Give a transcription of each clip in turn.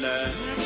love.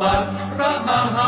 บัติพระมหา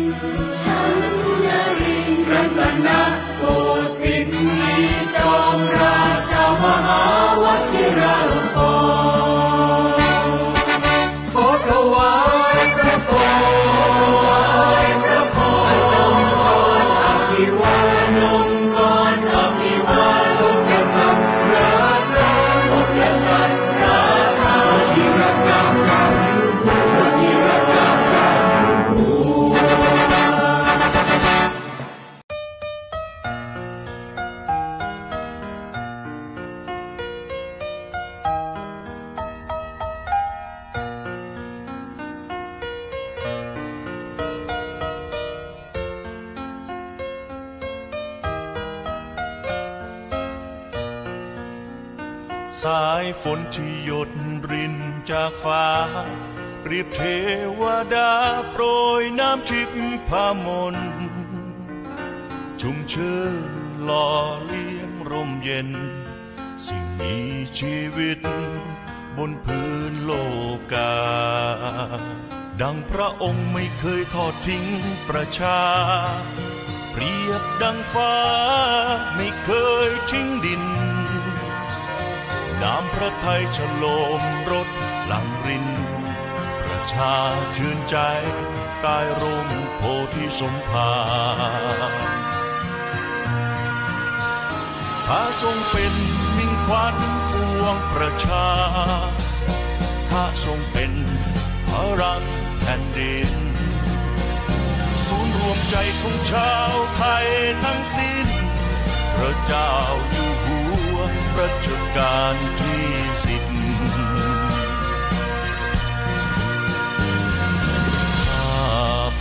สายฝนที่หยดรินจากฟ้า เปรียบเทวดาโปรยน้ำทิพย์พามน ชุ่มชื่นหล่อเลี้ยงร่มเย็น สิ่งมีชีวิต บนพื้นโลกา ดังพระองค์ไม่เคยทอดทิ้งประชา เปรียบดังฟ้าไม่เคยทิ้งดิน น้ำพระทัยฉโลมรถหลังริน ประชาชื่นใจใต้ร่มโพธิสมภารพระทรงเป็นมิ่งขวัญปวงประชา ถ้าทรงเป็นพลังแผ่นดิน ศูนย์รวมใจของชาวไทยทั้งสิ้น พระเจ้าอยู่ รัชกาลที่สิบข้า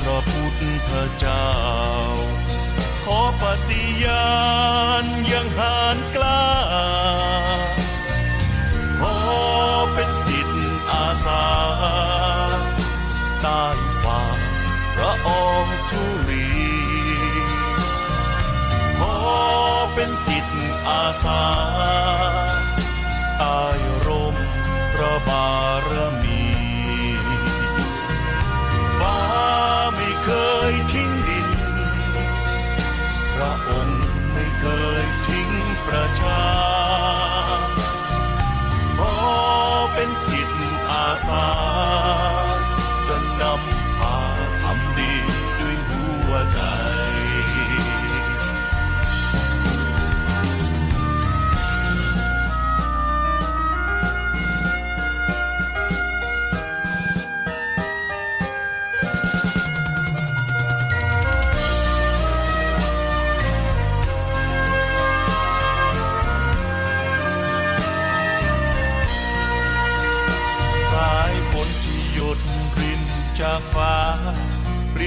พระพุทธเจ้า ขอปฏิญาณยังหานก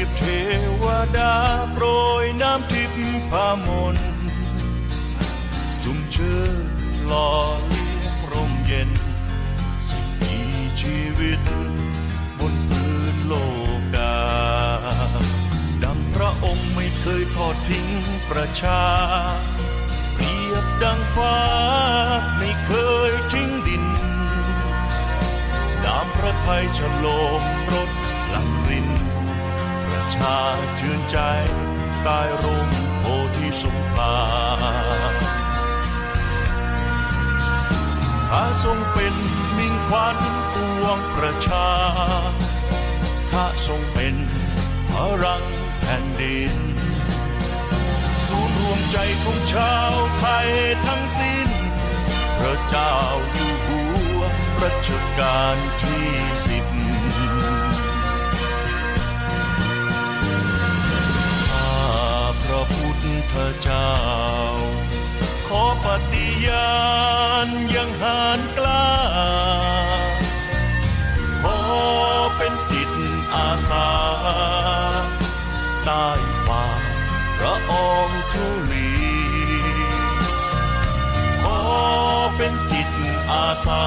เปรียบเทวดาโปรยน้ำทิพย์พามนจุ่มชื่นหล่อเลี้ยงร่มเย็น สิ่งมีชีวิต บนพื้นโลกดาดังพระองค์ไม่เคยทอดทิ้งประชา เปรียบดังฟ้าไม่เคยทิ้งดินน้ำพระทัยฉลมรถหลังรินประ ชาชื่นใจใต้ร่มโพธิสมภารถ้าทรงเป็นมิ่งขวัญปวงประชาถ้าทรงเป็นพลังแผ่นดิน ศูนย์รวมใจของชาวไทยทั้งสิ้น พระเจ้าอยู่หัวรัชกาลที่สิบ พุทธเจ้า ขอปฏิญาณยังหานกล้า ขอเป็นจิตอาสา ใต้ฝ่าพระอองธุลี ขอเป็นจิตอาสา